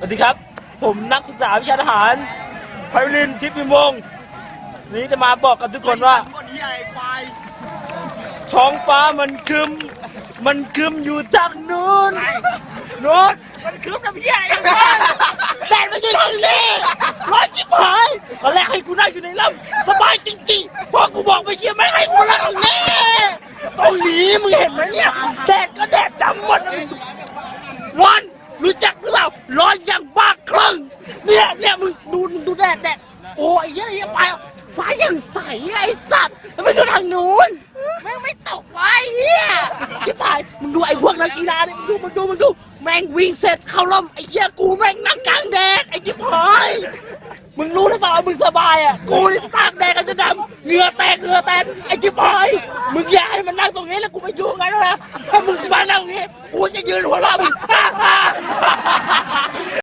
สวัสดีครับ ผมนักศึกษาวิชาทหารไพรินทิพย์พิมวงศ์วันนี้จะมาบอกกับทุกคนว่า คนใหญ่ควายท้องฟ้ามันครึม มันครึมอยู่ทางนู้นนู้นมันครึมทำเหี้ยอะไรอย่างนั้นแดดไม่ใช่ทางนี้ร้อนชิบหายตอนแรกให้กูนั่งอยู่ในลำสบายจริงๆพอกูบอกไปเชียร์ไม่ให้กูนั่งตรงนี้ตรงนี้มึงเห็นไหมเนี่ย แดดก็แดดดำหมดร้อนรู้จักหรือเปล่าร้ อย่างบ้าคลั่งเนี่ยเนี่ยมึงดูมึงดูแดดแดดโอ้ยเหี้ยเหี้ยไปฟ้าอย่างใสไอ้สัตว์แล้วไปดูทางนู้นแม่งไม่ตกไว้เฮียชิบหายมึงดูไอ้พวกนักกีฬาเนี่ยมึงดูมึงดูมึงดูแม่งวิ่งเสร็จเข้าร่มไอ้เหี้ยกูแม่งนั่งกลางแดดไอ้ชิบหายมึงรู้หรือเปล่าว่ามึงสบายอะกูนี่ตากแดดกันจะดำเหงื่อแตกเหงื่อแตกไอ้ชิบหายมึงอย่าให้มันนั่งตรงนี้แล้วกูไปยุ่งกันแล้วนะถ้ามึงมานั่งตรงนี้กูจะยืนหัวเราะมึง